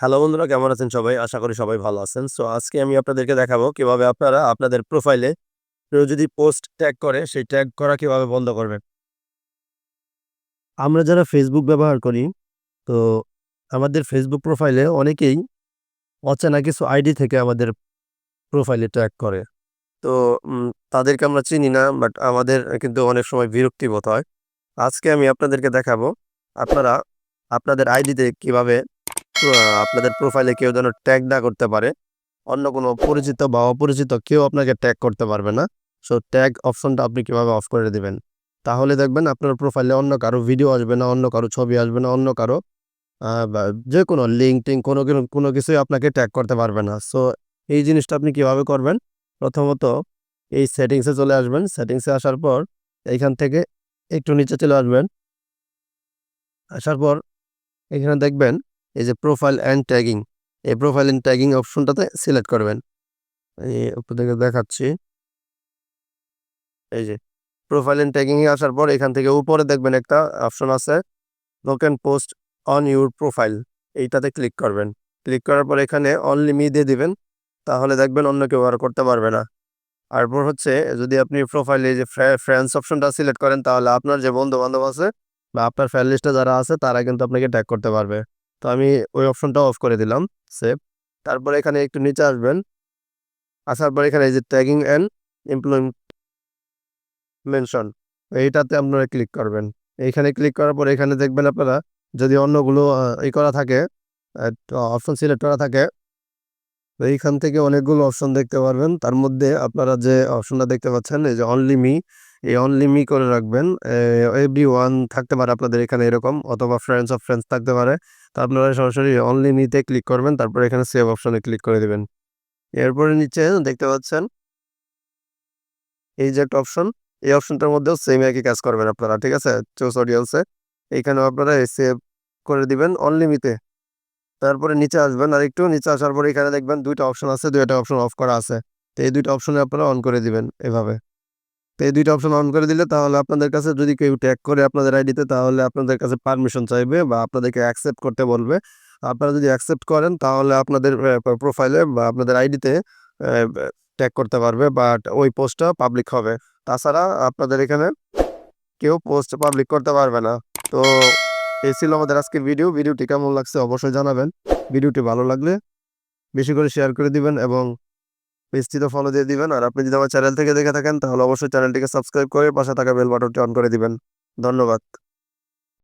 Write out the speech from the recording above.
Hello বন্ধুরা, কেমন আছেন সবাই? আশা করি সবাই ভালো আছেন। সো আজকে আমি আপনাদেরকে দেখাবো কীভাবে আপনারা আপনাদের প্রোফাইলে কেউ যদি পোস্ট ট্যাগ করে, সেই ট্যাগ করা কীভাবে বন্ধ করবেন আমরা যারা ফেসবুক ব্যবহার করি, তো আমাদের ফেসবুক প্রোফাইলে অনেকেই অচেনা কিছু আইডি থেকে আমাদের প্রোফাইলে ট্যাগ করে। তো তাদেরকে আমরা চিনি না বাট আমাদের কিন্তু অনেক সময় বিরক্তিবোধ হয়। আজকে আমি আপনাদেরকে দেখাবো, আপনারা আপনাদের আইডিতে কীভাবে আপনাদের প্রোফাইলে কেউ যেন ট্যাগ না করতে পারে। অন্য কোনো পরিচিত বা অপরিচিত কেউ আপনাকে ট্যাগ করতে পারবে না। সো ট্যাগ অপশনটা আপনি কীভাবে অফ করে দেবেন? তাহলে দেখবেন আপনার প্রোফাইলে অন্য কারও ভিডিও আসবে না, অন্য কারও ছবি আসবে না, অন্য কারও যে কোনো লিঙ্ক টিঙ্ক কোনো কোনো কিছুই আপনাকে ট্যাগ করতে পারবে না। সো এই জিনিসটা আপনি কীভাবে করবেন? প্রথমত এই সেটিংসে চলে আসবেন। সেটিংসে আসার পর এইখান থেকে একটু নিচে চলে আসবেন। আসার পর এখানে দেখবেন এই যে প্রোফাইল অ্যান্ড ট্যাগিং এই প্রোফাইল অ্যান্ড ট্যাগিং অপশনটাতে সিলেক্ট করবেন। আপনাদেরকে দেখাচ্ছি। এই যে প্রোফাইল অ্যান্ড ট্যাগিং এ আসার পর এখান থেকে উপরে দেখবেন একটা অপশন আছে লোকেন পোস্ট অন ইউর প্রোফাইল এইটাতে ক্লিক করবেন। ক্লিক করার পর এখানে অনলি মি দিয়ে দিবেন, তাহলে দেখবেন অন্য কেউ আর করতে পারবে না। তারপর হচ্ছে যদি আপনি প্রোফাইলে যে ফ্রেন্ডস অপশনটা সিলেক্ট করেন, তাহলে আপনার যে বন্ধু বান্ধব আছে বা আপনার লিস্টে যারা আছে, তারা কিন্তু আপনাকে ট্যাগ করতে পারবে। তো আমি ওই অপশনটা অফ করে দিলাম সেভ তারপরে এখানে একটু নিচে আসবেন। আসার পর এখানে এই যে ট্যাগিং অ্যান্ড এমপ্লয়মেন্ট মেনশন এইটাতে আপনারা ক্লিক করবেন। এইখানে ক্লিক করার পর এখানে দেখবেন আপনারা যদি অন্যগুলো ই করা থাকে অপশন সিলেক্ট করা থাকে, তো এইখান থেকে অনেকগুলো অপশন দেখতে পারবেন। তার মধ্যে আপনারা যে অপশনটা দেখতে পাচ্ছেন, এই যে অনলি মি এই অনলি মি করে রাখবেন। এভরি ওয়ান থাকতে পারে আপনাদের এখানে এরকম, অথবা ফ্রেন্ডস অফ ফ্রেন্ডস থাকতে পারে। তো আপনারা সরাসরি অনলি মিতে ক্লিক করবেন, তারপর এখানে সেভ অপশনে ক্লিক করে দিবেন। এরপরে নিচে দেখতে পাচ্ছেন, এই যে একটা অপশন এই অপশনটার মধ্যেও সেম একই কাজ করবেন আপনারা, ঠিক আছে? চোস অডিয়েন্সে এইখানেও আপনারা সেভ করে দিবেন অনলি মিতে তারপরে নিচে আসবেন, আর একটু নিচে আসার পরে এখানে দেখবেন দুইটা অপশন আছে, দুইটা অপশন অফ করা আছে। তো এই দুইটা অপশনে আপনারা অন করে দিবেন এভাবে। তো এই দুইটা অপশন অন করে দিলে তাহলে আপনাদের কাছে যদি কেউ ট্যাগ করে আপনাদের আইডিতে তাহলে আপনাদের কাছে পারমিশন চাইবে বা আপনাদেরকে অ্যাকসেপ্ট করতে বলবে। আপনারা যদি অ্যাকসেপ্ট করেন, তাহলে আপনাদের প্রোফাইলে বা আপনাদের আইডিতে ট্যাগ করতে পারবে বাট ওই পোস্টটা পাবলিক হবে। তাছাড়া আপনাদের এখানে কেউ পোস্ট পাবলিক করতে পারবে না। তো এই ছিল আমাদের আজকের ভিডিও ভিডিওটি কেমন লাগছে অবশ্যই জানাবেন। ভিডিওটি ভালো লাগলে বেশি করে শেয়ার করে দিবেন এবং পেজটিতে ফলো দিয়ে দিবেন। আর আপনি যদি আমার চ্যানেল থেকে দেখে থাকেন, তাহলে অবশ্যই চ্যানেলটিকে সাবস্ক্রাইব করে পাশে থাকা বেল বাটনটি অন করে দিবেন। ধন্যবাদ।